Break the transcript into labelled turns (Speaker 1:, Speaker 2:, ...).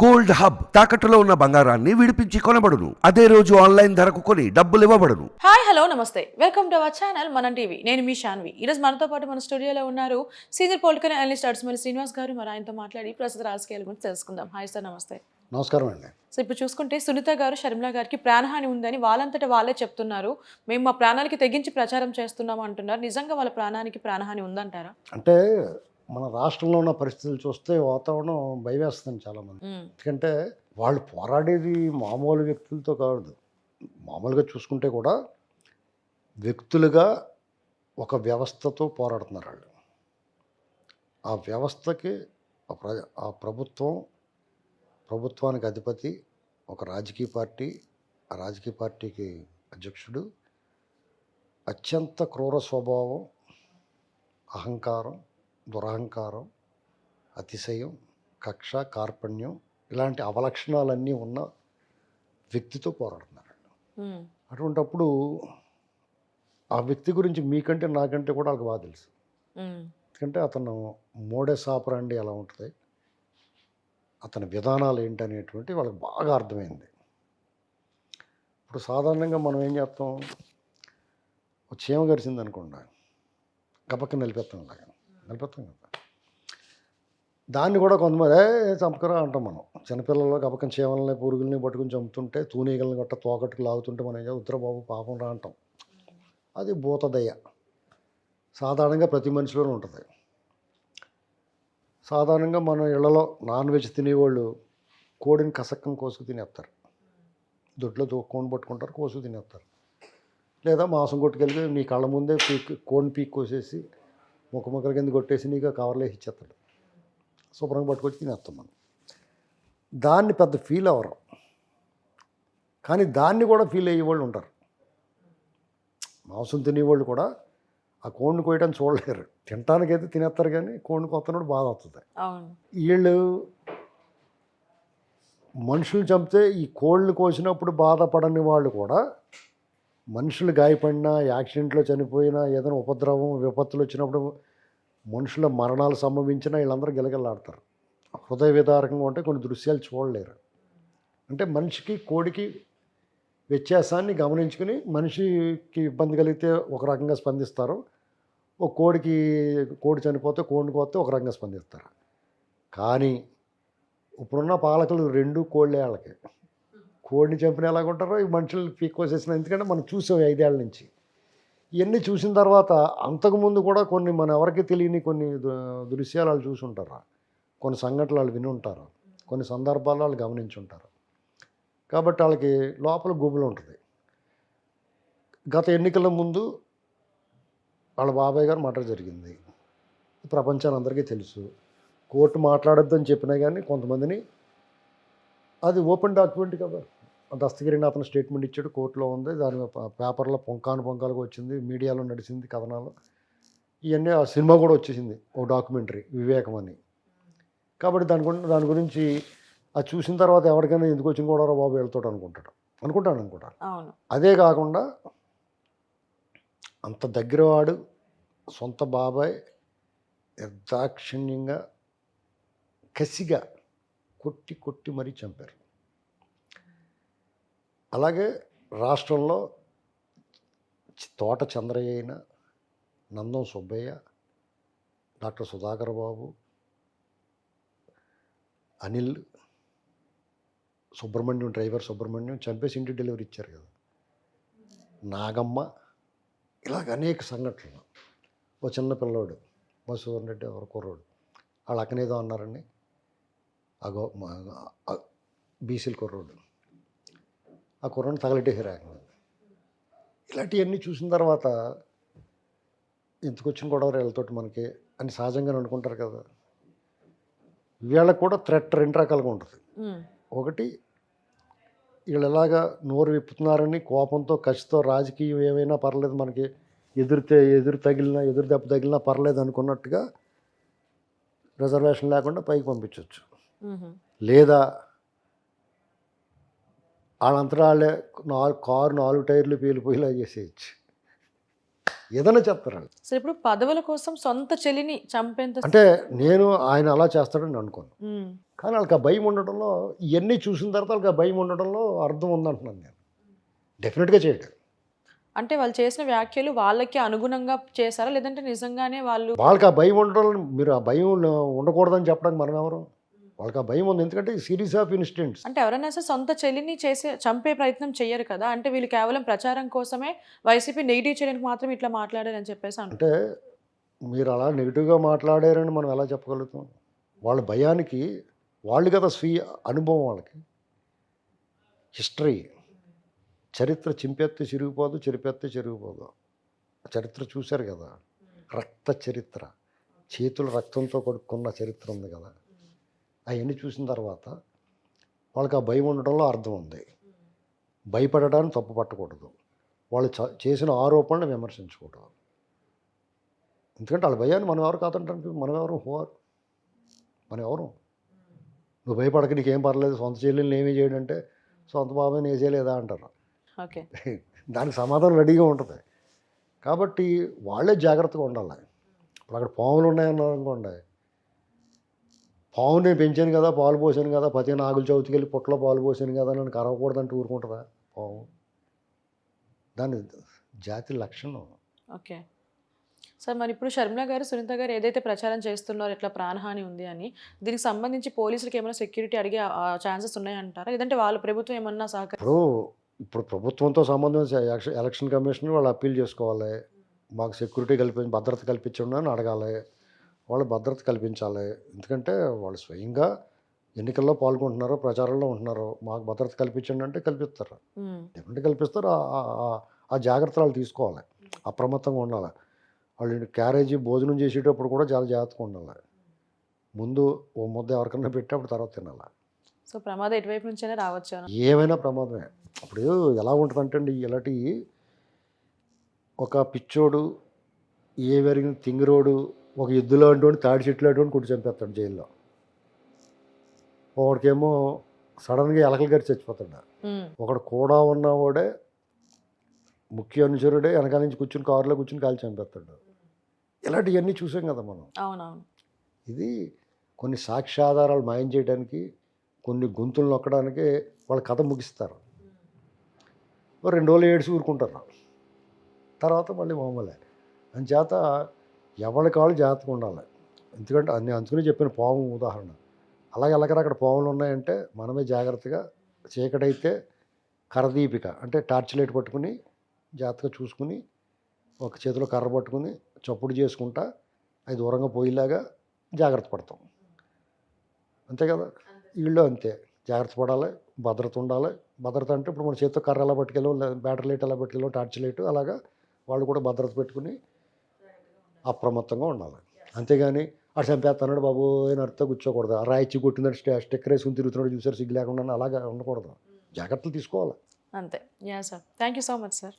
Speaker 1: Gold hub తాకట్టులో ఉన్న బంగారాన్ని విడిపించి కొనబడును. అదే రోజు ఆన్లైన్ ధరకు కొని డబ్బులు ఇవ్వబడును.
Speaker 2: హాయ్ హలో నమస్తే. Welcome to our channel Manam TV. నేను మీ శాన్వి ఈరోజు మనతో పాటు మన స్టూడియోలో ఉన్నారు సీనియర్ పొలిటికల్ అనలిస్ట్ అడ్స్మల్ శ్రీనివాస్ గారు. మరి ఆయనతో మాట్లాడి ప్రస్తుత రాజకీయాల గురించి తెలుసుకుందాం. హాయ్ సార్ నమస్తే.
Speaker 3: నమస్కారం అండి.
Speaker 2: సో ఇప్పుడు చూసుకుంటే సునీత గారు షర్మిల గారికి ప్రాణహాని ఉందని వాళ్ళంతటా వాళ్ళే చెప్తున్నారు. మేము మా ప్రాణాలకి తెగించి ప్రచారం చేస్తున్నాం అంటున్నారు. నిజంగా వాళ్ళ ప్రాణానికి ప్రాణహాని ఉందంటారా?
Speaker 3: అంటే మన రాష్ట్రంలో ఉన్న పరిస్థితులు చూస్తే వాతావరణం భయవేస్తుంది చాలామంది. ఎందుకంటే వాళ్ళు పోరాడేది మామూలు వ్యక్తులతో కాదు. మామూలుగా చూసుకుంటే కూడా వ్యక్తులుగా ఒక వ్యవస్థతో పోరాడుతున్నారు వాళ్ళు. ఆ వ్యవస్థకి ఆ ప్రభుత్వం ప్రభుత్వానికి అధిపతి ఒక రాజకీయ పార్టీ ఆ రాజకీయ పార్టీకి అధ్యక్షుడు అత్యంత క్రూర స్వభావం అహంకారం దురహంకారం అతిశయం కక్ష కార్పణ్యం ఇలాంటి అవలక్షణాలన్నీ ఉన్న వ్యక్తితో పోరాడుతున్నారు
Speaker 2: ఉమ్,
Speaker 3: అటువంటప్పుడు ఆ వ్యక్తి గురించి మీకంటే నాకంటే కూడా వాళ్ళకి బాగా తెలుసు. ఎందుకంటే అతను మోడే సాపరండి ఎలా ఉంటుంది? అతని విధానాలు ఏంటనేటువంటి వాళ్ళకి బాగా అర్థమైంది. ఇప్పుడు సాధారణంగా మనం ఏం చేస్తాం? చీమ గరిచింది అనుకోండి గబక్క నిలిపెత్తాం అలాగా వెళ్ళిపోతాం కదా దాన్ని కూడా కొంతమంది చంపకరా అంటాం మనం. చిన్నపిల్లలు గబకం చీమలని పురుగుల్ని పట్టుకుని చంపుతుంటే తూనీగలను గట్ట తోకట్టుకు లాగుతుంటే మనం ఏం చేస్తాం, పాపం రా అంటాం. అది భూతదయ. సాధారణంగా ప్రతి మనిషిలోనూ ఉంటుంది. సాధారణంగా మన ఇళ్ళలో నాన్ వెజ్ తినేవాళ్ళు కోడిని కసక్కం కోసుకు తినేస్తారు. దొడ్లో దో- కోడిని పట్టుకుంటారు కోసుకు తినేస్తారు. లేదా మాంసం కొట్టుకెళ్ళి నీ కళ్ళ ముందే పీక్ కోడిని పీక్ కోసేసి ముక్క ముక్కల కింద కొట్టేసి నీకు కవర్లో ఇచ్చేస్తాడు. శుభ్రంగా పట్టుకొచ్చి తినేస్తాం మనం. దాన్ని పెద్ద ఫీల్ అవ్వరు. కానీ దాన్ని కూడా ఫీల్ అయ్యే వాళ్ళు ఉంటారు. మాంసం తినేవాళ్ళు కూడా ఆ కోడిని కోయటం చూడలేరు. తినటానికైతే తినేస్తారు కానీ కోడిని కొత్తనప్పుడు బాధ
Speaker 2: అవును.
Speaker 3: వీళ్ళు మనుషులు చంపితే ఈ కోళ్ళు కోసినప్పుడు బాధపడని వాళ్ళు కూడా మనుషులు గాయపడినా యాక్సిడెంట్లో చనిపోయినా ఏదైనా ఉపద్రవం విపత్తులు వచ్చినప్పుడు మనుషుల మరణాలు సంభవించినా వీళ్ళందరూ గిలగిల్లాడతారు. హృదయ విదారకంగా ఉంటే కొన్ని దృశ్యాలు చూడలేరు. అంటే మనిషికి కోడికి వ్యత్యాసాన్ని గమనించుకుని మనిషికి ఇబ్బంది కలిగితే ఒక రకంగా స్పందిస్తారు. ఒక కోడికి కోడి చనిపోతే కోడిని కోస్తే ఒక రకంగా స్పందిస్తారు. కానీ ఇప్పుడున్న పాలకులు రెండు కోళ్ళే వాళ్ళకి. కోడిని చంపిన ఎలాగుంటారో ఈ మనుషులు పీక్కోసేసిన ఎందుకంటే మనం చూసాం ఐదేళ్ళ నుంచి. ఇవన్నీ చూసిన తర్వాత అంతకుముందు కూడా కొన్ని మన ఎవరికి తెలియని కొన్ని దు- దృశ్యాలు వాళ్ళు చూసి కొన్ని సంఘటనలు వాళ్ళు వినుంటారు కొన్ని సందర్భాలు వాళ్ళు గమనించి ఉంటారు కాబట్టి వాళ్ళకి లోపల గుబులు ఉంటుంది. గత ఎన్నికల ముందు వాళ్ళ బాబాయ్ గారు మర్డర్ జరిగింది. ప్రపంచాన్ని అందరికీ తెలుసు. కోర్టు మాట్లాడొద్దని చెప్పినా కానీ కొంతమందిని అది ఓపెన్ డాక్యుమెంట్ కదా. దస్తగిరిని అతను స్టేట్మెంట్ ఇచ్చాడు కోర్టులో ఉంది. దాని పేపర్లో పొంకాను పొంకాలుగా వచ్చింది మీడియాలో నడిచింది కథనాలు. ఇవన్నీ ఆ సినిమా కూడా వచ్చేసింది ఓ డాక్యుమెంటరీ వివేకం అని. కాబట్టి దాని గురించి దాని గురించి అది చూసిన తర్వాత ఎవరికైనా ఎందుకు వచ్చిన కూడా బాబు వెళ్తాడు అనుకుంటాడు. అనుకుంటాను అనుకుంటాను అదే కాకుండా అంత దగ్గరవాడు సొంత బాబాయ్ నిర్దాక్షిణ్యంగా కసిగా కొట్టి కొట్టి మరీ చంపారు. అలాగే రాష్ట్రంలో తోట చంద్రయ్య అయిన నందం సుబ్బయ్య డాక్టర్ సుధాకర్ బాబు అనిల్ సుబ్రహ్మణ్యం డ్రైవర్ సుబ్రహ్మణ్యం చంపేసి ఇంటి డెలివరీ ఇచ్చారు కదా. నాగమ్మ ఇలాగ అనేక సంఘటనలు. ఓ చిన్న పిల్లోడు మసూర్ రెడ్డి ఎవరు కుర్రోడు. వాళ్ళు అక్కనేదో అన్నారండి. అగో బీసీల కుర్రోడు. ఆ కుర్రోని తగలెట్టేసారు ఆయన. ఇలాంటివన్నీ చూసిన తర్వాత ఎందుకు వచ్చిన గొడవ వీళ్ళతోటి మనకి అని సహజంగా అనుకుంటారు కదా. వీళ్ళకి కూడా థ్రెట్ రెండు రకాలుగా ఉంటుంది. ఒకటి వీళ్ళు ఎలాగా నోరు విప్పుతున్నారని కోపంతో కసితో రాజకీయం ఏమైనా పర్లేదు మనకి ఎదురితే ఎదురు తగిలినా ఎదురు దెబ్బ తగిలినా పర్లేదు అనుకున్నట్టుగా రిజర్వేషన్ లేకుండా పైకి పంపించవచ్చు లేదా వాళ్ళంతటా వాళ్ళే నాలుగు కారు నాలుగు టైర్లు పేలిపోయేలా చేసేయచ్చు. ఏదైనా చేస్తారు వాళ్ళు.
Speaker 2: సో ఇప్పుడు పదవుల కోసం సొంత చెల్లిని చంపేంత
Speaker 3: అంటే నేను ఆయన అలా చేస్తాడని అనుకోను. కానీ వాళ్ళకి ఆ భయం ఉండటంలో ఇవన్నీ చూసిన తర్వాత వాళ్ళకి ఆ భయం ఉండటంలో అర్థం ఉందంటున్నాను నేను. డెఫినెట్గా చేయడు.
Speaker 2: అంటే వాళ్ళు చేసిన వ్యాఖ్యలు వాళ్ళకి అనుగుణంగా చేశారా? లేదంటే నిజంగానే వాళ్ళు
Speaker 3: వాళ్ళకి ఆ భయం ఉండడం మీరు ఆ భయం ఉండకూడదని చెప్పడానికి మనం ఎవరు వాళ్ళకి ఆ భయం ఉంది. ఎందుకంటే సిరీస్ ఆఫ్ ఇన్సిడెంట్స్.
Speaker 2: అంటే ఎవరైనా సరే సొంత చెల్లిని చేసే చంపే ప్రయత్నం చెయ్యరు కదా. అంటే వీళ్ళు కేవలం ప్రచారం కోసమే వైసీపీ నెగిటివ్ చేయడానికి మాత్రం ఇట్లా మాట్లాడారని చెప్పేసి
Speaker 3: అంటే మీరు అలా నెగిటివ్గా మాట్లాడారని మనం ఎలా చెప్పగలుగుతాం? వాళ్ళ భయానికి వాళ్ళు కదా స్వీయ అనుభవం వాళ్ళకి. హిస్టరీ. చరిత్ర చింపెత్తి చిరిగిపోదు చెరిపెత్తి చెరిగిపోదు. చరిత్ర చూశారు కదా. రక్త చరిత్ర. చేతులు రక్తంతో కొడుకున్న చరిత్ర ఉంది కదా. అవన్నీ చూసిన తర్వాత వాళ్ళకి ఆ భయం ఉండడంలో అర్థం ఉంది. భయపడడానికి తప్పు పట్టకూడదు. వాళ్ళు చేసిన ఆరోపణలు విమర్శించకూడదు ఎందుకంటే వాళ్ళ భయాన్ని మనం ఎవరు కాదంటానికి మనం ఎవరు? హోర్ మనం ఎవరు? నువ్వు భయపడక నీకేం పర్లేదు సొంత చెల్లెల్ని ఏమీ చేయడంటే సొంత బాబాయ్ ఏ చేయలేదా అంటారు.
Speaker 2: ఓకే.
Speaker 3: దానికి సమాధానం రెడీగా ఉంటుంది. కాబట్టి వాళ్ళే జాగ్రత్తగా ఉండాలి. ఇప్పుడు అక్కడ పాములు ఉన్నాయన్నారు అనుకోండి. పాము నేను పెంచాను కదా పాలు పోసాను కదా పది నాగుల చవితికి వెళ్ళి పుట్టలో పాలు పోసాను కదా నన్ను కరవకూడదంటే ఊరుకుంటుందా పాము దాని జాతి లక్షణం.
Speaker 2: ఓకే. సార్ మరి ఇప్పుడు షర్మిల గారు సునీత గారు ఏదైతే ప్రచారం చేస్తున్నారో ఇట్లా ప్రాణహాని ఉంది అని దీనికి సంబంధించి పోలీసులకు ఏమైనా సెక్యూరిటీ అడిగే ఛాన్సెస్ ఉన్నాయంటారా? లేదంటే వాళ్ళ ప్రభుత్వం ఏమన్నా సహకరి
Speaker 3: ఇప్పుడు ఇప్పుడు ప్రభుత్వంతో సంబంధం ఎలక్షన్- ఎలక్షన్ కమిషన్ వాళ్ళు అప్పీల్ చేసుకోవాలి. మాకు సెక్యూరిటీ కల్పించి భద్రత కల్పించండి అని అడగాలి. వాళ్ళు భద్రత కల్పించాలి. ఎందుకంటే వాళ్ళు స్వయంగా ఎన్నికల్లో పాల్గొంటున్నారు ప్రచారంలో ఉంటున్నారు మాకు భద్రత కల్పించండి అంటే కల్పిస్తారు. డెఫినెట్ కల్పిస్తారు? ఆ- జాగ్రత్తలు వాళ్ళు తీసుకోవాలి. అప్రమత్తంగా ఉండాలి. వాళ్ళు క్యారేజీ భోజనం చేసేటప్పుడు కూడా చాలా జాగ్రత్తగా ఉండాలి. ముందు ఓ ముద్ద ఎవరికన్నా పెట్టి అప్పుడు తర్వాత తినాలి.
Speaker 2: సో ప్రమాదం ఎటువైపు నుంచైనా రావచ్చు
Speaker 3: ఏమైనా ప్రమాదమే. ఇప్పుడు ఎలా ఉంటుందంటే అండి ఇలాంటి ఒక పిచ్చోడు ఏ వెరిగిన తింగిరోడు ఒక ఎద్దులో అంటూ తాడి చెట్లు అటువంటి కుట్టి చంపేస్తాడు జైల్లో. ఒకడికేమో సడన్గా ఎలకలు గారి చచ్చిపోతాడు. ఒకడు కూడా ఉన్నవాడే ముఖ్య అనుచరుడే వెనకాల నుంచి కూర్చుని కారులో కూర్చుని కాల్చి చంపేస్తాడు. ఇలాంటివన్నీ చూసాం కదా మనం. ఇది కొన్ని సాక్ష్యాధారాలు మాయం చేయడానికి కొన్ని గొంతులు నొక్కడానికి వాళ్ళ కథ ముగిస్తారు. రెండు రోజులు ఏడ్చి ఊరుకుంటారు. తర్వాత మళ్ళీ మామూలే. అంచేత ఎవరి కాళ్ళు జాగ్రత్తగా ఉండాలి. ఎందుకంటే అన్ని అందుకనే చెప్పిన పాము ఉదాహరణ. అలాగే అలాగే అక్కడ పాములు ఉన్నాయంటే మనమే జాగ్రత్తగా చీకటైతే కరదీపిక అంటే టార్చ్ లైట్ పట్టుకుని జాగ్రత్తగా చూసుకుని ఒక చేతిలో కర్ర పట్టుకుని చప్పుడు చేసుకుంటా అది దూరంగా పోయేలాగా జాగ్రత్త పడతాం. అంతే కదా? వీళ్ళు అంతే. జాగ్రత్త పడాలి భద్రత ఉండాలి. భద్రత అంటే ఇప్పుడు మన చేతితో కర్ర ఎలా పట్టుకెళ్ళో బ్యాటరీ లైట్ ఎలా పట్టుకెళ్ళో టార్చ్ లైట్ అలాగా వాళ్ళు కూడా భద్రత పెట్టుకుని అప్రమత్తంగా ఉండాలి. అంతేగాని అటు చంపేస్తున్నాడు బాబు అని అర్థం? కూర్చోకూడదు. ఆ రాయిచ్చి కొట్టిందంటే స్టే స్టిక్కర్ వేసుకుని తిరుగుతున్నాడు చూసారు సిగ్గు లేకుండా అలాగా ఉండకూడదు. జాగ్రత్తలు తీసుకోవాలి.
Speaker 2: అంతే. Yeah sir thank you so much sir